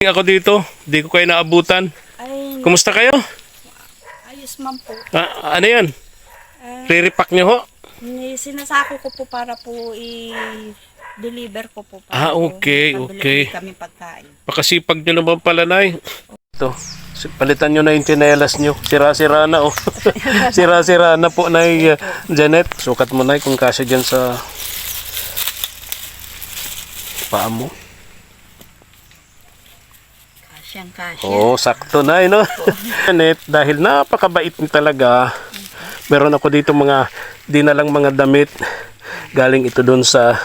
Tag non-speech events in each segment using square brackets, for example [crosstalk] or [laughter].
Ako dito, di ko kayo naabutan. Ay, Kumusta kayo? ayos man po. Ah, ano yan? Ah, Re-repack nyo ho? sinasako ko po para po i-deliver ko po. Ah, Para po okay, pabili okay. kami pagkain. Pakasipag nyo naman pala, Nay. Ito, palitan nyo na yung tsinelas nyo. Sira-sira na, oh. [laughs] Sira-sira na po, Nay uh, Janet. Sukat mo, Nay, kung kasya dyan sa paa mo. Kasyang kasya. Oo, sakto na, no? [laughs] Janet, dahil napakabait niyo talaga, meron ako dito mga dinalang mga damit. Galing ito doon sa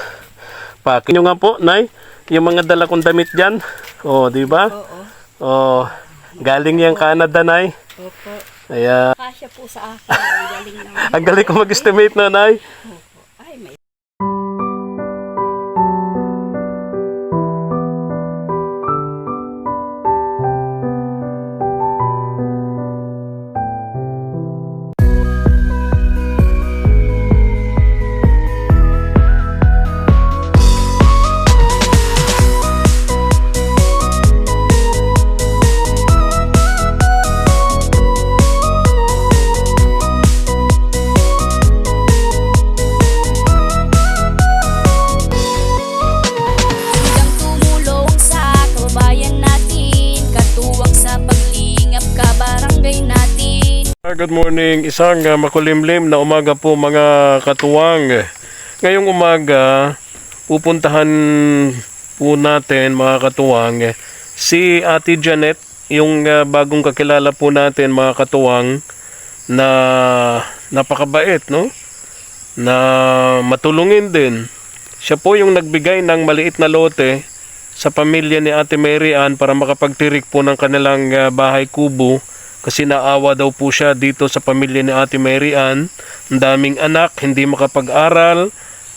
pack. Yung nga po, Nay, yung mga dala kong damit dyan. Oh, di ba? Oo. Oh, galing yung Canada, Nay. Opo. Kaya, Kasya po sa akin. Ang galing ang galing ko mag-estimate na, Nay. Ay, Good morning. Isang ah, makulimlim na umaga po mga katuwang. Ngayong umaga, pupuntahan po natin mga katuwang si Ate Janet, yung ah, bagong kakilala po natin mga katuwang na napakabait, no? Na matulungin din. Siya po yung nagbigay ng maliit na lote sa pamilya ni Ate Mary Ann para makapagtirik po ng kanilang ah, bahay kubo kasi naawa daw po siya dito sa pamilya ni Ate Mary Ann. Ang daming anak, hindi makapag-aral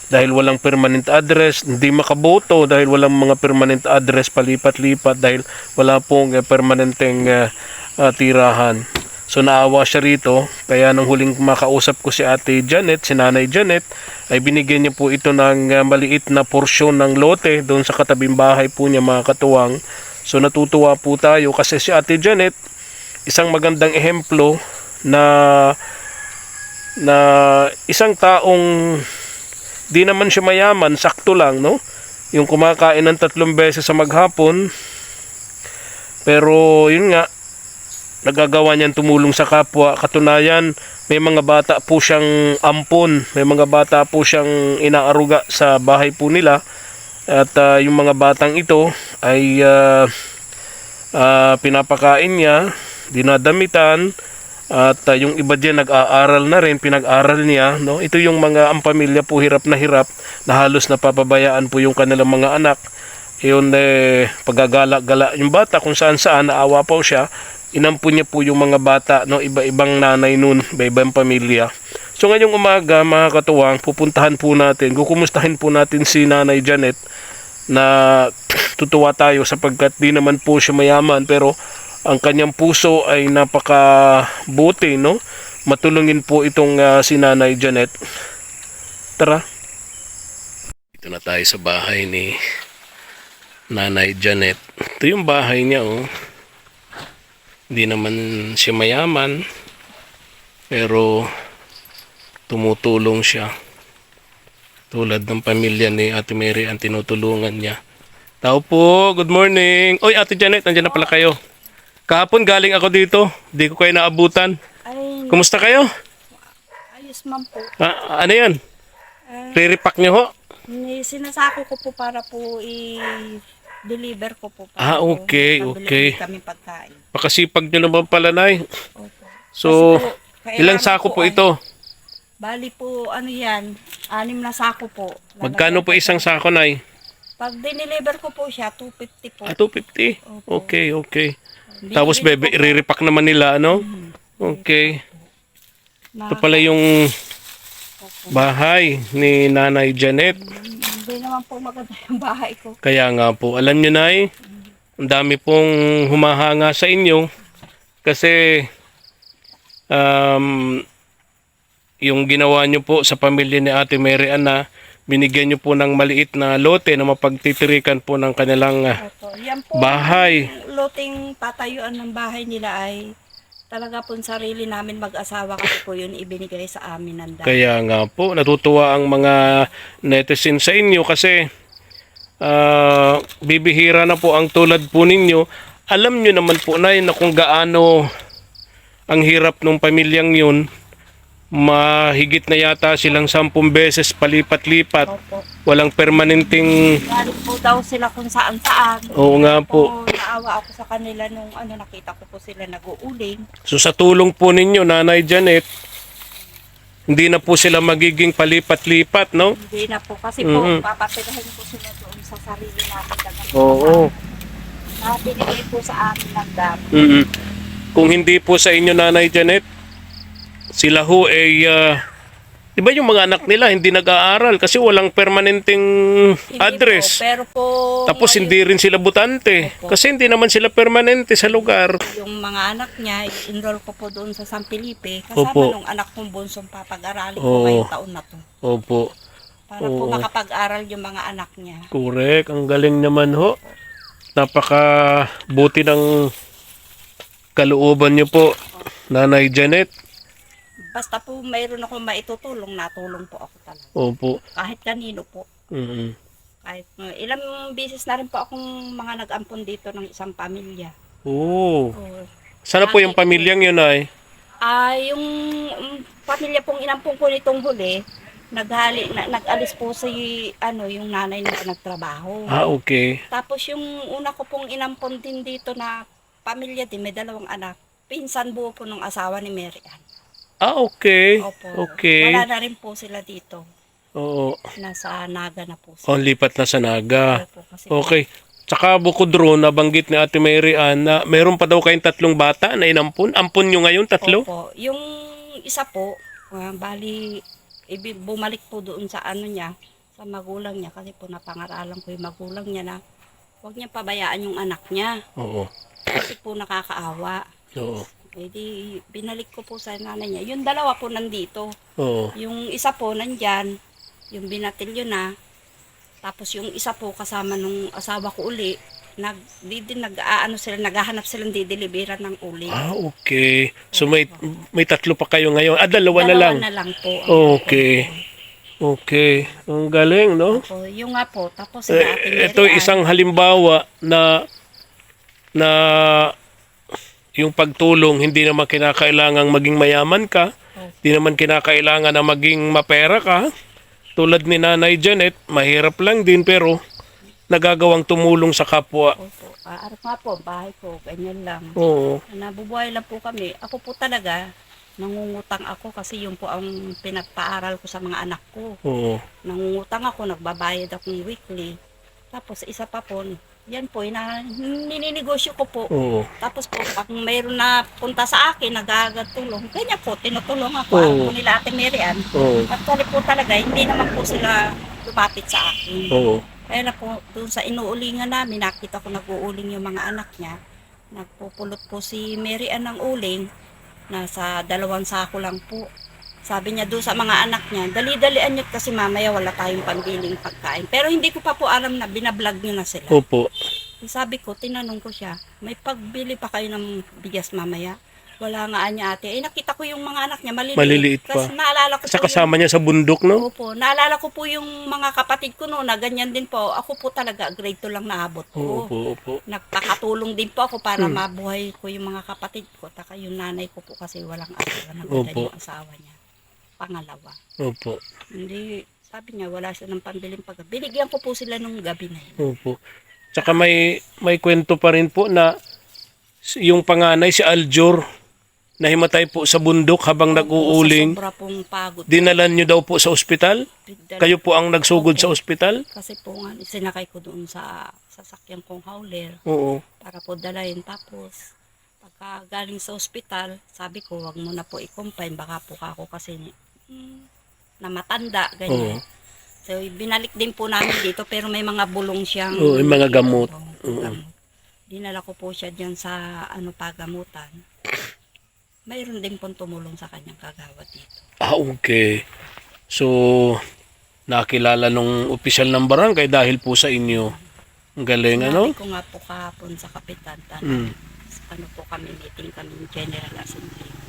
dahil walang permanent address, hindi makaboto dahil walang mga permanent address palipat-lipat dahil wala pong eh, permanenteng eh, ah, tirahan. So naawa siya rito, kaya nang huling makausap ko si Ate Janet, si Nanay Janet, ay binigyan niya po ito ng ah, maliit na porsyon ng lote doon sa katabing bahay po niya mga katuwang. So natutuwa po tayo kasi si Ate Janet, isang magandang ehemplo na na isang taong di naman siya mayaman, sakto lang, no? Yung kumakain ng tatlong beses sa maghapon. Pero yun nga, nagagawa niyan tumulong sa kapwa. Katunayan, may mga bata po siyang ampon, may mga bata po siyang inaaruga sa bahay po nila. At ah, yung mga batang ito ay ah, ah, pinapakain niya, dinadamitan, at ah, yung iba diyan nag-aaral na rin, pinag-aral niya. No? Ito yung mga ang pamilya po hirap na hirap, na halos napapabayaan po yung kanilang mga anak. Yun eh, paggagala-gala yung bata kung saan saan, naawa po siya, inampun niya po yung mga bata, no? iba-ibang nanay nun, iba-ibang pamilya. So ngayong umaga, mga katuwang, pupuntahan po natin, kukumustahin po natin si Nanay Janet na tutuwa tayo sapagkat di naman po siya mayaman pero ang kanyang puso ay napakabuti, no? Matulungin po itong ah, si Nanay Janet. Tara. Dito na tayo sa bahay ni Nanay Janet. Ito yung bahay niya, oh. Hindi naman siya mayaman. Pero tumutulong siya. Tulad ng pamilya ni Ate Mary ang tinutulungan niya. Tao po, good morning. Oy, Ate Janet, nandiyan na pala kayo. Kahapon galing ako dito. Di ko kayo naabutan. ay, Kumusta kayo? ayos man po. Ah, ano yan? Ah, Re-repack nyo ho? ni sinasako ko po para po i-deliver ko po. Para Ah, po okay, pabili okay. kami pagkain. Pakasipag nyo naman pala, Nay. Opo. So, Kasi po, kailangan ilang sako po ay- ito? Bali po, ano yan, anim na sako po. Magkano po isang sako, Nay? Pag dineliver ko po siya, 250 po. Ah, 250. Opo. Okay, okay. Tapos, bebe, re-repack naman nila, ano? Okay. na- Ito pala yung bahay ni Nanay Janet. Hindi naman po maganda [laughs] yung bahay ko. Kaya nga po, alam nyo na ang dami pong humahanga sa inyo kasi um, yung ginawa nyo po sa pamilya ni Ate Mary Ann na binigyan nyo po ng maliit na lote na mapagtitirikan po ng kanilang Opo. Yan po. bahay. Yung loting tatayuan ng bahay nila ay talaga po sarili namin mag-asawa kasi po yun ibinigay sa amin ng dati. Kaya nga po, natutuwa ang mga netizens sa inyo kasi ah, bibihira na po ang tulad po ninyo. Alam nyo naman po na na kung gaano ang hirap ng pamilyang yun. Mahigit na yata silang sampung beses palipat-lipat. Opo. Walang permanenteng... Galing po daw sila kung saan saan. Oo nga po. Naawa ako sa kanila nung ano nakita ko po sila nag-uuling. So sa tulong po ninyo, Nanay Janet, hindi na po sila magiging palipat-lipat, no? Hindi na po kasi Mhm. po papatirahin po sila doon sa sarili namin. Talagang Oo. Na binigay po sa amin ng dami. mm Kung hindi po sa inyo, Nanay Janet, sila ho ay, ah, di ba yung mga anak nila hindi nag-aaral kasi walang permanenteng Hindi address. Po, pero po Tapos ngayon, hindi rin sila butante Opo. kasi hindi naman sila permanente sa lugar. yung mga anak niya, enroll ko po doon sa San Felipe. Kasama Opo. nung anak kong bunsong papag-aralin ko ngayong taon na to. Opo. Para po Oo. makapag-aral yung mga anak niya. Correct. Ang galing naman ho. Napaka buti ng kalooban niyo po, Nanay Janet. Basta po mayroon ako maitutulong, natulong po ako talaga. Opo. Kahit kanino po. mm Kahit uh, ilang beses na rin po akong mga nag-ampon dito ng isang pamilya. Oo. Oo. Sana po yung pamilyang yun ay. Ah, yung um, pamilya pong inampong ko nitong huli, naghali, na, nag-alis po si ano, yung nanay na nagtrabaho. Ah, okay. Tapos yung una ko pong inampon din dito na pamilya din, may dalawang anak. Pinsan buo po ng asawa ni Mary Ann. Ah, okay. Opo. Okay. Wala na rin po sila dito. Oo. Nasa Naga na po Oh, sila. lipat na sa Naga. Opo, kasi Okay. Tsaka bukod roon, nabanggit ni Ate Mary Ann na meron pa daw kayong tatlong bata na inampun. Ampun nyo ngayon, tatlo? Opo. Yung isa po, ah, bali, bumalik po doon sa ano niya, sa magulang niya, kasi po napangaralan ko yung magulang niya na huwag niya pabayaan yung anak niya, Oo. kasi po nakakaawa. Oo. E di, binalik ko po sa nanay niya. Yung dalawa po nandito. Oo. Yung isa po nandyan, yung binatilyo na, tapos yung isa po kasama nung asawa ko uli, nag, di din nag, ano sila, naghahanap silang dideliveran ng uli. Ah, okay. So may may tatlo pa kayo ngayon. Ah, dalawa, na Dalawa lang. na lang po. Okay. Okay. Ang galing, no? Po, yung nga po, tapos Eh, ito isang halimbawa na na yung pagtulong hindi naman kinakailangang maging mayaman ka, hindi naman kinakailangan na maging mapera ka. Tulad ni Nanay Janet, mahirap lang din pero nagagawang tumulong sa kapwa. Opo, ah, ano nga po, bahay ko, ganyan lang. Oo. Nabubuhay lang po kami. Ako po talaga, nangungutang ako kasi yun po ang pinagpaaral ko sa mga anak ko. Oo. Nangungutang ako, nagbabayad akong weekly. Tapos isa pa po, yan po, ina, nininegosyo ko po. Oo. Tapos po, pag mayroon na punta sa akin, nagagatulong, ganyan po, tinutulong ako. Oo. Ako nila Ate Mary Ann. Oo. Actually po talaga, hindi naman po sila lumapit sa akin. Oo. Kaya na po, doon sa inuulingan namin, nakita ko nag-uuling yung mga anak niya. Nagpupulot po si Mary Ann ng uling. Nasa dalawang sako lang po. Sabi niya doon sa mga anak niya, dali-dalian niyo kasi mamaya wala tayong pambiling pagkain. Pero hindi ko pa po alam na binablog niyo na sila. Opo. Sabi ko, tinanong ko siya, may pagbili pa kayo ng bigas mamaya? Wala nga niya ate. Eh nakita ko yung mga anak niya maliliit. Maliliit pa. Kasi naalala ko Sa po yung- kasama niya sa bundok, no? Opo, naalala ko po yung mga kapatid ko noon na ganyan din po. Ako po talaga grade 2 lang naabot ko. Opo, opo. Nagpakatulong din po ako para Hmm. mabuhay ko yung mga kapatid ko. Taka yung nanay ko po kasi walang asawa. Opo. yung asawa niya. Pangalawa. Opo. Hindi, sabi niya wala siya ng pambiling pag. Binigyan ko po sila nung gabi na yun. Opo. Tsaka may may kwento pa rin po na yung panganay si Aljur nahimatay po sa bundok habang nag-uuling. Sa sobra pong pagod. Dinalan niyo daw po sa ospital? Dala- Kayo po ang nagsugod sa ospital? Kasi po nga, sinakay ko doon sa sasakyan kong hauler. Oo. para po dalayin. Tapos, pagka galing sa ospital, sabi ko, wag mo na po i-confine. Baka po ako kasi na matanda, ganyan. Oo. So, binalik din po namin dito, pero may mga bulong siyang... Oo, yung mga gamot. Oo, gamot. Dinala ko po siya dyan sa ano pagamutan. Mayroon din pong tumulong sa kanyang kagawad dito. Ah, okay. So, nakilala nung opisyal ng barangay dahil po sa inyo. Ang galing, ano? Sinabi ko nga po kahapon sa kapitan, tan- Mm. ano po kami, meeting kami General Assembly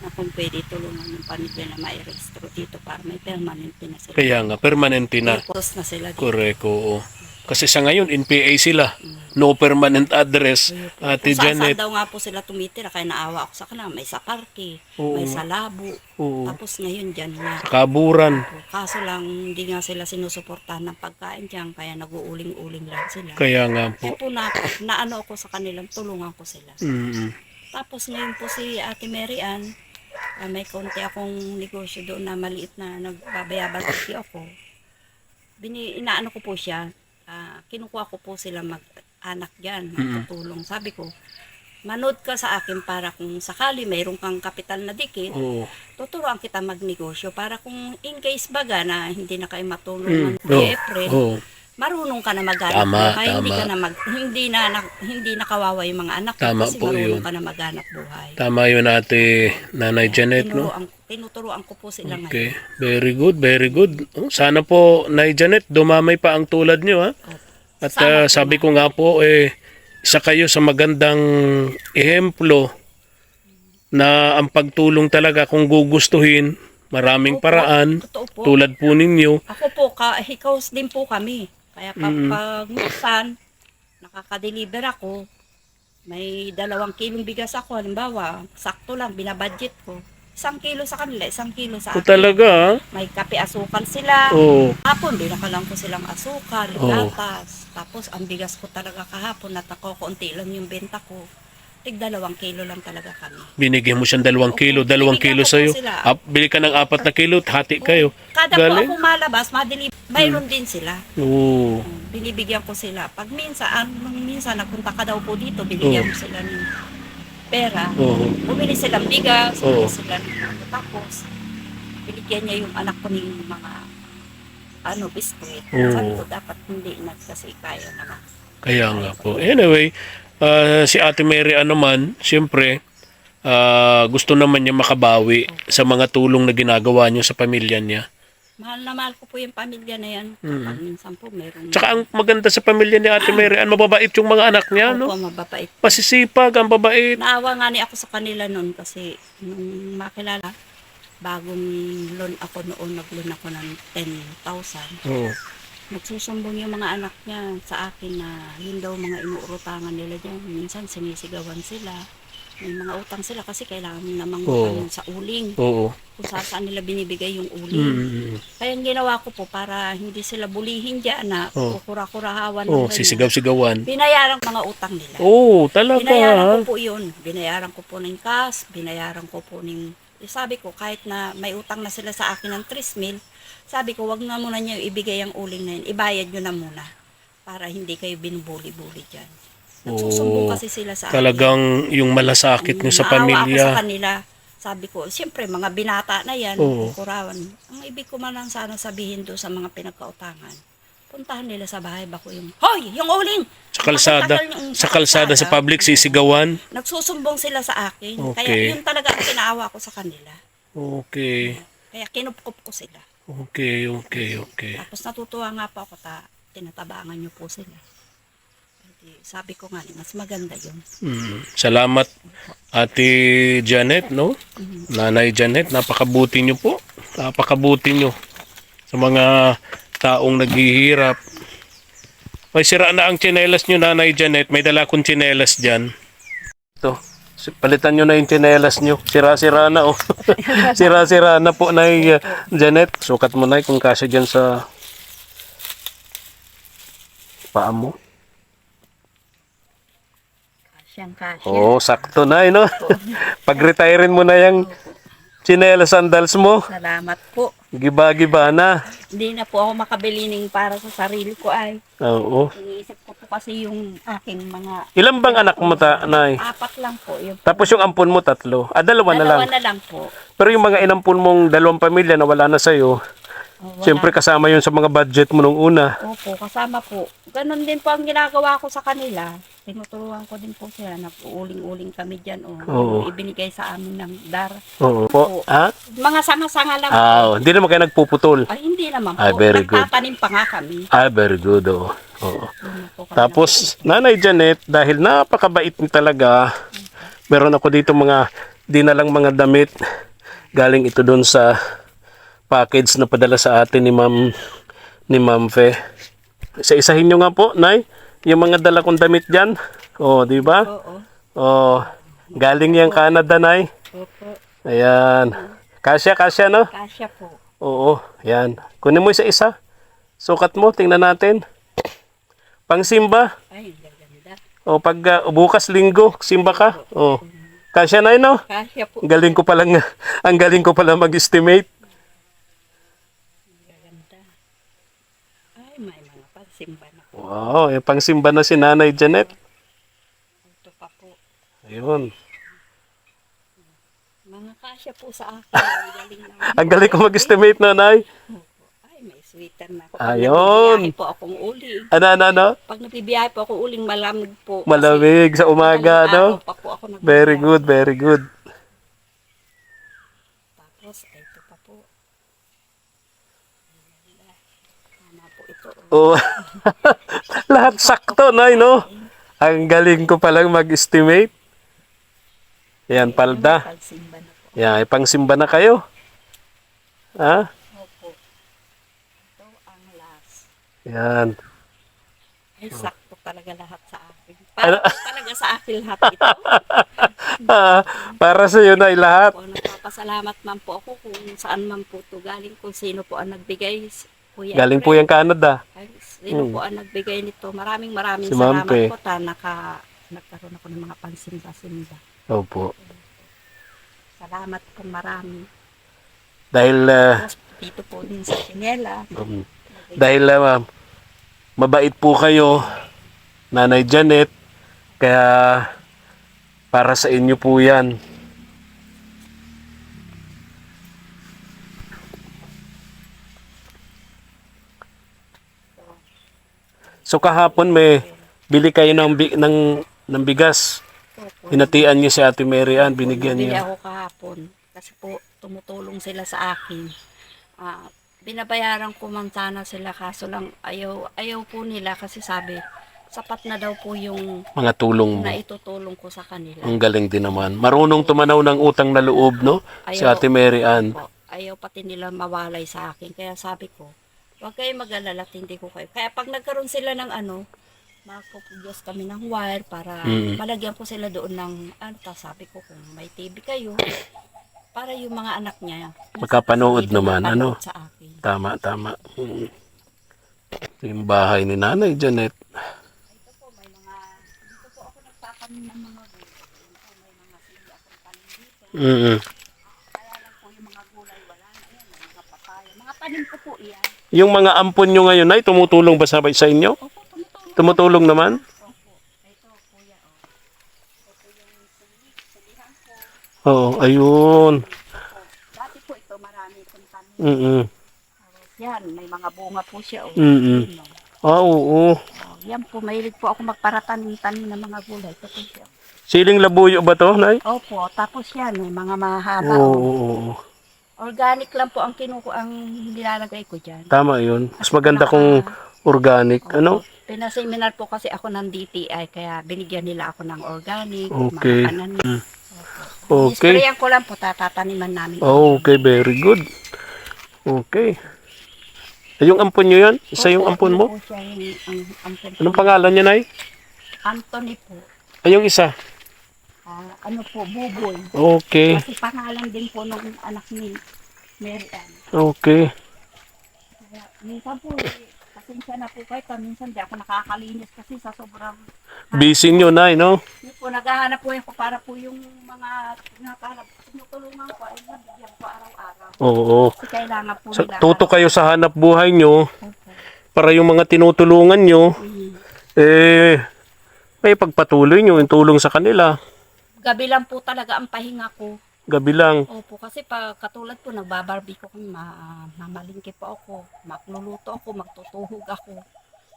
na kung pwede tulungan ng pamilya na mairehistro dito para may permanent na sila. Kaya nga, permanente na. Tapos na sila dito. Correct, oo. Kasi sa ngayon, NPA sila. No permanent address. Ate Kung saan Janet. daw nga po sila tumitira, kaya naawa ako sa kanila. May sa parke, Oo. may sa labo. Oo. Tapos ngayon dyan nga. Kaburan. Kaso lang, hindi nga sila sinusuportahan ng pagkain dyan, kaya nag-uuling-uling lang sila. Kaya nga po. Kaya po na, naano ako sa kanilang, tulungan ko sila. Mm. Tapos ngayon po si Ate Mary Ann, ah, may konti akong negosyo doon na maliit na nagbabayabas ako. Bini, inaano ko po siya, ah, kinukuha ko po sila mag-anak dyan, magtutulong. Sabi ko, manood ka sa akin para kung sakali mayroon kang kapital na dikit, Oo. tuturuan kita magnegosyo para kung in case baga na hindi na kayo matulungan Mm. Oo. April, Oo. Marunong ka na maghanap Tama, buhay, hindi tama. ka na mag, hindi na, na hindi na kawawa yung mga anak Tama kasi po marunong yun. ka na maghanap buhay. Tama yun ate Nanay Janet, no? Tinuruan, tinuturuan ko po sila Okay. ngayon. Very good, very good. Oh, Sana po, Nay Janet, dumamay pa ang tulad nyo, ha? At Sana po, sabi ko nga po, eh, isa kayo sa magandang ehemplo na ang pagtulong talaga kung gugustuhin, maraming Opo, paraan, po. tulad po ninyo. Ako po, ka, hikaws din po kami. Kaya kapag minsan, nakaka-deliver ako, may dalawang kilong bigas ako, halimbawa, sakto lang, binabudget ko. Isang kilo sa kanila, isang kilo sa O akin. talaga, ha? May kape asukal sila. Oo. Hapon, binakalang ko silang asukal, Oo. gatas. Tapos, ang bigas ko talaga kahapon, at ako, konti lang yung benta ko. Tig dalawang kilo lang talaga kami. Binigyan mo siyang dalawang Opo, kilo, dalawang binigyan kilo ko po sa'yo. sila. Ap, bili ka ng apat na kilo, hati kayo. Kada Galing. po ako malabas, madili, mayroon din sila. Oo. binibigyan ko sila. Pag minsan, minsan nagpunta ka daw po dito, binigyan mo sila ng pera. Oo. Bumili silang bigas, Oo. bumili sila ng ano. Tapos, binigyan niya yung anak ko ng mga ano, biskuit. Oo. Sabi ko, dapat hindi na kasi kaya naman. Kaya nga po. Anyway, ah, si Ate Mary Ann naman, siyempre, ah, gusto naman niya makabawi sa mga tulong na ginagawa niyo sa pamilya niya. Mahal na mahal ko po yung pamilya na yan. Kapag minsan po, meron. Mm. Tsaka ang maganda sa pamilya ni Ate Mary Ann, mababait yung mga anak niya, Opo, no? mababait. Pasisipag, ang babait. Naawa nga ni ako sa kanila noon kasi nung makilala, bagong loan ako noon, nag-loan ako ng 10,000. Oo. Nagsusumbong yung mga anak niya sa akin na yun daw mga inuurutangan nila dyan. Minsan sinisigawan sila. May mga utang sila kasi kailangan namang Oo. sa uling. Oo. Kung saan saan nila binibigay yung uling. Mm. Kaya ang ginawa ko po para hindi sila bulihin dyan na Oo. kukura-kurahawan ng Oo, ganyan. sisigaw-sigawan. Binayaran ko mga utang nila. Oo, talaga. Binayaran ko po yun. Binayaran ko po ng cash, binayaran ko po ng... eh, Sabi ko, kahit na may utang na sila sa akin ng 3 mil, sabi ko, wag na muna niyo ibigay ang uling na yun. Ibayad nyo na muna. Para hindi kayo binubuli-buli dyan. Nagsusumbong kasi sila sa akin. Talagang yung malasakit niyo sa Naawa ako sa pamilya. kanila. Sabi ko, siyempre, mga binata na yan, Oo. kukurawan. Ang ibig ko man lang sana sabihin doon sa mga pinagkautangan, puntahan nila sa bahay ba ko yung, Hoy! Yung uling! Sa kalsada, yung sa kalsada sa public, sisigawan. Nagsusumbong sila sa akin. Okay. Kaya yun talaga ang kinaawa ko sa kanila. Okay. Kaya kinupkup ko sila. Okay, okay, okay. Tapos natutuwa nga po ako ta, tinatabangan niyo po sila. Sabi ko nga, mas maganda yun. Mm. Salamat Ate Janet, no? Nanay Janet, napakabuti nyo po. Napakabuti nyo sa mga taong naghihirap. May sira na ang tsinelas nyo, Nanay Janet. May dala kong tsinelas dyan. Ito. Palitan nyo na yung tsinelas nyo. Sira-sira na, oh. [laughs] Sira-sira na po, Nay uh, Janet. Sukat mo, Nay, kung kasya dyan sa paa mo. Kasyang kasya. Oo, sakto na, eh, no? [laughs] Pag-retirein mo na yung chinelas sandals mo, Salamat po. giba-giba na. Hindi na po ako makabili ng para sa sarili ko ay. Oo. Iniisip ko po kasi yung aking mga Ilan bang anak mo, ta, Nay? apat lang po. Yung Tapos yung ampun mo, tatlo. Ah, dalawa na lang. dalawa na lang po. Pero yung mga inampun mong dalawang pamilya na wala na sa'yo, Oh, wala. Siyempre kasama yun sa mga budget mo nung una. Opo, kasama po. Ganon din po ang ginagawa ko sa kanila. Tinutulungan ko din po sila. Nag-uuling-uling kami dyan. O, Oo. yung ibinigay sa amin ng dar. Oo po. Ha? Mga sanga-sanga lang. Ah, hindi naman kayo nagpuputol. Ay, hindi naman po. Ah, very good. Nagtatanim pa nga kami. Ah, very good. Oo. Oo. Yun po kami Tapos, Nanay Janet, dahil napakabait niyo talaga, meron ako dito mga dinalang mga damit. Galing ito doon sa package na padala sa atin ni Ma'am ni Ma'am Fe. Isa-isahin nyo nga po, Nay, yung mga dala kong damit diyan. Oh, di ba? Oo. Oh, galing yang Canada, Nay. Opo. Ayan. Kasya, kasya, no? Kasya po. Oo, yan. Kunin mo isa-isa. Sukat mo, tingnan natin. Pang simba. Ay, gaganda. O pag uh, bukas linggo, simba ka. O. Kasya na no? Kasya po. Galing ko palang, [laughs] ang galing ko pala mag-estimate. Gaganda. Ay, may mga pansimba na po. Wow, yung pang simba na si Nanay Janet. Ito pa po. Ayun. Mga kasya po sa akin. Ang galing na. [laughs] Ang galing ko mag-estimate, Nanay. Ay, may sweater na ako. Ayun. Pag nabibiyahe po akong uling. Ano, ano, ano? Pag nabibiyahe po ako uling, malamig po. Kasi Malamig sa umaga, no? araw pa po ako nagbibiyahe. Very good, very good. Tapos, ito pa po. Ganda. Tama po ito. Oh. [laughs] Lahat sakto, Nay, no? Ang galing ko palang mag-estimate. Yan, palda. Yan, pang simba na kayo. Ha? Opo. Ito ang last. Yan. Ay, sakto talaga lahat sa akin. Para po talaga sa akin lahat ito. [laughs] Ah, para sa iyo na lahat. po, nagpapasalamat man po ako kung saan man po ito galing, kung sino po ang nagbigay. Kuya Galing po yung Canada. Sino po ang nagbigay nito. Maraming maraming Si salamat Pe. po ta naka, nagkaroon ako ng mga pansimba-simba. Opo. Salamat po marami. Dahil ah, Tapos dito po din sa Chinela. um, dahil ah, ma'am, mabait po kayo, Nanay Janet, kaya para sa inyo po 'yan. So kahapon may bili kayo ng ng ng bigas. Hinatian niyo si Ate Mary Ann, binigyan niyo. ako kahapon. Kasi po, tumutulong sila sa akin. Ah, binabayaran ko man sana sila kaso lang ayaw, ayaw po nila kasi sabi, sapat na daw po yung Mga tulong mo. na itutulong ko sa kanila. Ang galing din naman. Marunong tumanaw ng utang na loob, no? Si Ayaw. Ate Mary Ann. po. Ayaw pati nila mawalay sa akin. Kaya sabi ko, huwag kayo mag-alala, hindi ko kayo. Kaya pag nagkaroon sila ng ano, magpupudyos kami ng wire para Mm. malagyan ko sila doon ng, ano, ta, sabi ko kung may TV kayo, para yung mga anak niya, Magkapanood dito naman, ano? Sa akin. Tama, tama. Mm. Yung bahay ni Nanay Janet. Ito po, may mga, dito po ako nagtatanim ng mga gulay. Ito po, may mga sili akong tanim dito. Mm Kaya lang po yung mga gulay, wala na yan. May mga papaya. Mga tanim ko po iyan. Yung mga ampon nyo ngayon ay tumutulong ba sabay sa inyo? Tumutulong. Naman? Kuya, oh. Oo, ayun. Dati po ito, marami itong tanim. Mm Tapos Yan, may mga bunga po siya. Oh. Yun, oh. Ah, oo. Oh, yan po, mahilig po ako magparatanim-tanim ng mga gulay. Ito po siya. Siling labuyo ba to, Nay? Opo, tapos yan, may mga mahaba. Oo, oh. oo, oo. Organic lang po ang kinuko ang nilalagay ko dyan. Tama yun. Mas maganda kung organic. Ano? Pinaseminar po kasi ako ng DTI, kaya binigyan nila ako ng organic, Okay. mga kanan. Okay. Okay. Sprayan ko lang po, tatataniman namin. Okay, very good. Okay. Ay, yung ampon nyo yan? Isa yung Opo, ampon mo? yung, ang, ampon po. Anong pangalan niya, Nay? Anthony po. Ay, yung isa. Ah, ano po, Buboy. Okay. Kasi pangalan din po nung anak ni Mary Ann. Okay. Kaya, minsan po, eh, pasensya na po kayo, minsan di ako nakakalinis kasi sa sobrang Busy nyo, Nay, no? Yun po, naghahanap po ako para po yung mga nakahanap, tinutulungan ko ay nabigyan ko araw-araw. Oo. Kasi kailangan po Sa, nila. tuto kayo sa hanap buhay nyo Opo. para yung mga tinutulungan nyo, Mm. eh, may pagpatuloy nyo yung tulong sa kanila. Gabi lang po talaga ang pahinga ko. gabi lang. Opo, kasi pa katulad po, nagbabarbecue kami, ma, mamalingki po ako, magluluto ako, magtutuhog ako.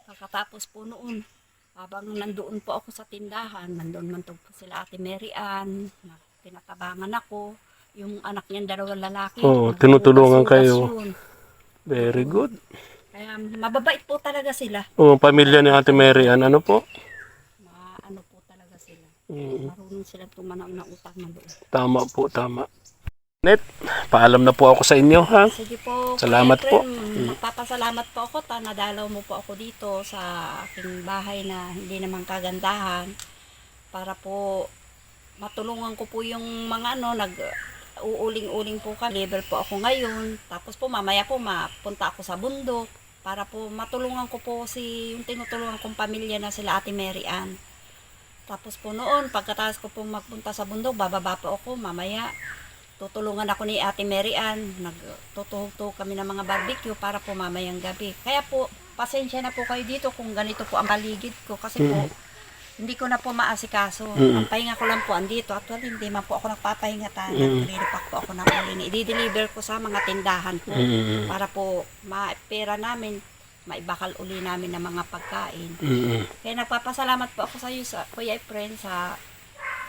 Pagkatapos po noon, habang nandoon po ako sa tindahan, nandoon man po sila Ate Mary Ann, na tinatabangan ako, yung anak niyang dalawang lalaki. Oo, naghuhugas- tinutulungan kayo. yun. Very good. Kaya mababait po talaga sila. Oh, pamilya ni Ate Mary Ann, ano po? Ma, ano po talaga sila. Mm, Marunong sila tumanaw ng utang na doon. tama po, tama. Net, paalam na po ako sa inyo, ha? Sige po. Salamat po. Efren, Magpapasalamat po ako ta nadalaw mo po ako dito sa aking bahay na hindi naman kagandahan para po matulungan ko po yung mga ano nag uuling-uling po ka level po ako ngayon tapos po mamaya po mapunta ako sa bundok para po matulungan ko po si yung tinutulungan kong pamilya na sila Ate Mary Ann tapos po noon pagkatapos ko po magpunta sa bundok bababa po ako mamaya tutulungan ako ni Ate Mary Ann. Nagtutuhog kami ng mga barbecue para po mamayang gabi. Kaya po, pasensya na po kayo dito kung ganito po ang paligid ko. Kasi po, hindi ko na po maasikaso. Mm. Ang pahinga ko lang po andito. Actually, hindi man po ako nagpapahinga tayo. Mm. Nagre-repack po ako ng uli. I-deliver ko sa mga tindahan po. Mm, Para po, ma-pera namin, maibakal uli namin ng mga pagkain. mm, Kaya nagpapasalamat po ako sa iyo, sa Kuya Efren, sa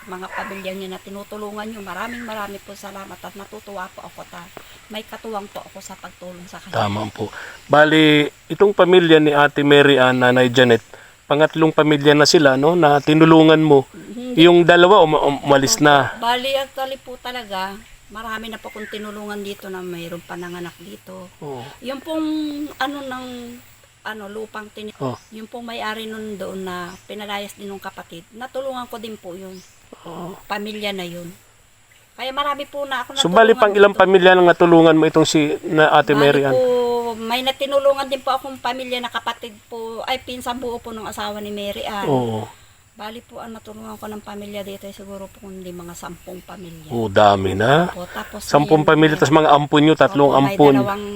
mga pamilyang niyo na tinutulungan niyo. Maraming maraming po salamat at natutuwa po ako ta. May katuwang po ako sa pagtulong sa kanya. tama po. Bali, itong pamilya ni Ate Mary Ann, Nanay Janet, pangatlong pamilya na sila, no, na tinulungan mo. Hindi. Yung dalawa, um- umalis na. Bali, actually po talaga, marami na po kong tinulungan dito na mayroon pananganak dito. Oh. Yung pong ano ng ano lupang tin Oh. yung pong may-ari nun doon na pinalayas din ng kapatid, natulungan ko din po yung Oh. pamilya na yun. Kaya marami po na ako So, bali, natulungan pang ilang dito. pamilya nang natulungan mo itong si na Ate Mary Ann? po, may natinulungan din po akong pamilya na kapatid po, ay pinsan buo po ng asawa ni Mary Ann. Oo. Bali po, ang natulungan ko ng pamilya dito ay siguro po hindi mga sampung pamilya. Oh, dami na. Po, tapos Sampung pamilya, tapos mga ampon nyo, tatlong Opo, ampon. May dalawang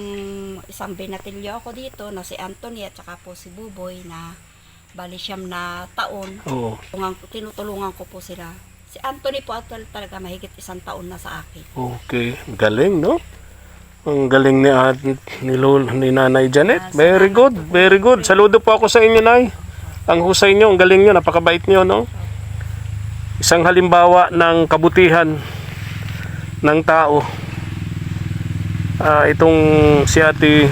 isang binatilyo ako dito na si Anthony at saka po si Buboy na bali siyam na taon. Oo. Tulungan, tinutulungan ko po sila. Si Anthony po actually talaga mahigit isang taon na sa akin. Okay, galing, no? Ang galing ni, at, ni, Lol, ni Nanay Janet. Very good, very good. Saludo po ako sa inyo, Nay. Ang husay nyo, ang galing nyo, napakabait nyo, no? Isang halimbawa ng kabutihan ng tao. Ah, itong si Ate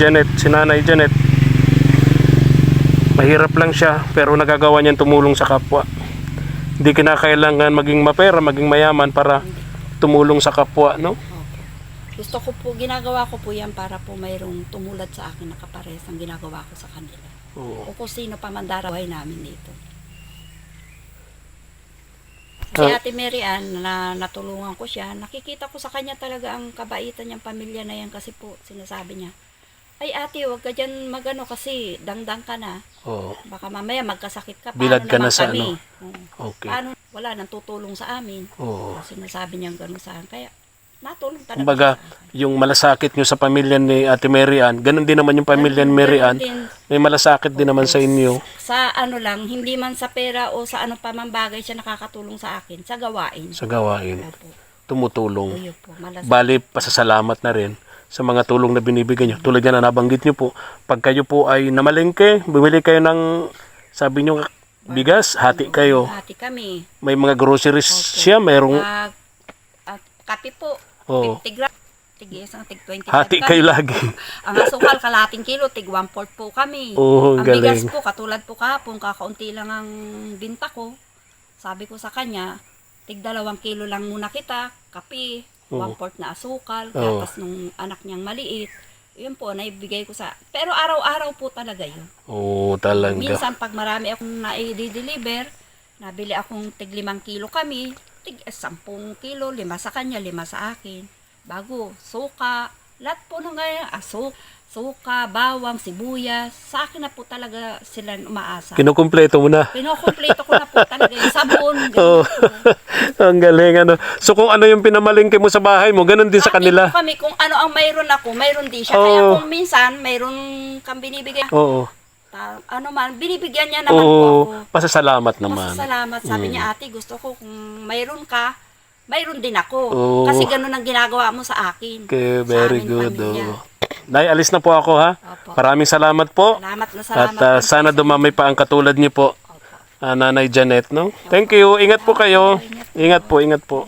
Janet, si Nanay Janet, mahirap lang siya, pero nagagawa niyang tumulong sa kapwa. Hindi kinakailangan maging mapera, maging mayaman para tumulong sa kapwa, no? Gusto ko po, ginagawa ko po yan para po mayroong tumulad sa akin na kapares ang ginagawa ko sa kanila. Oo. O kung sino pa man darahay namin dito. Si Ah. Ate Mary Ann, na natulungan ko siya, nakikita ko sa kanya talaga ang kabaitan niyang pamilya na yan kasi po, sinasabi niya, ay ate, wag ka dyan magano kasi dangdang ka na. Oo. Baka mamaya magkasakit ka. Bilad ka na sa kami? ano? Oo. Okay. Paano? Wala nang tutulong sa amin. Oo. Sinasabi niya gano'n sa akin. Kaya, natulong talaga Kumbaga, yung malasakit nyo sa pamilya ni Ate Mary Ann, ganun din naman yung pamilya ni din. May malasakit din naman sa inyo. sa ano lang, hindi man sa pera o sa ano pa man bagay siya nakakatulong sa akin, sa gawain. sa gawain. Opo, Tumutulong. po. Bali, pasasalamat na rin sa mga tulong na binibigyan nyo. Tulad yan na nabanggit nyo po, pag kayo po ay namalengke, bumili kayo ng, sabi nyo, bigas, hati kayo. Hati kami. May mga groceries Opo. siya, mayroong Pag, at kape po, Oo. 50 gram. Tig isang tig 25 hati kayo lagi. [laughs] Ang asukal, kalating kilo, tig 1 port po kami. Oo, ang galing. bigas po, katulad po kahapon, kakaunti lang ang binta ko. Sabi ko sa kanya, tig dalawang kilo lang muna kita, kape, Oo. 1 port na asukal, Oo. tapos nung anak niyang maliit, yun po, naibigay ko sa... Pero araw-araw po talaga yun. Oo, talaga. Minsan, pag marami akong na-deliver, nabili akong tig limang kilo kami, tig eh, sampung kilo, lima sa kanya, lima sa akin. Bago, suka, lahat po ng ngayon, asuk, suka, bawang, sibuyas, sa akin na po talaga sila umaasa. Kinukumpleto mo na. Pinokompleto ko na po talaga yung sabon, [laughs] po. [laughs] Ang galing ano. So kung ano yung pinamalingke mo sa bahay mo, ganun din sa Happy kanila. kami kung ano ang mayroon ako, mayroon din siya. Oo. Kaya kung minsan, mayroon kang binibigyan, Oo. Ta- ano man, binibigyan niya naman po ako. Oo. Pasasalamat naman. Masasalamat. Sabi Mm. niya, ate, gusto ko kung mayroon ka, mayroon din ako. Oo. Kasi ganun ang ginagawa mo sa akin. Okay, Sa very aming good. pamilya. oo. Nay, alis na po ako ha. Opo. Maraming salamat po. Salamat na At salamat. ah, po. sana dumami pa ang katulad niyo po, Opo. ah, Nanay Janet, no? Thank you. Ingat po kayo. Ingat po, ingat po.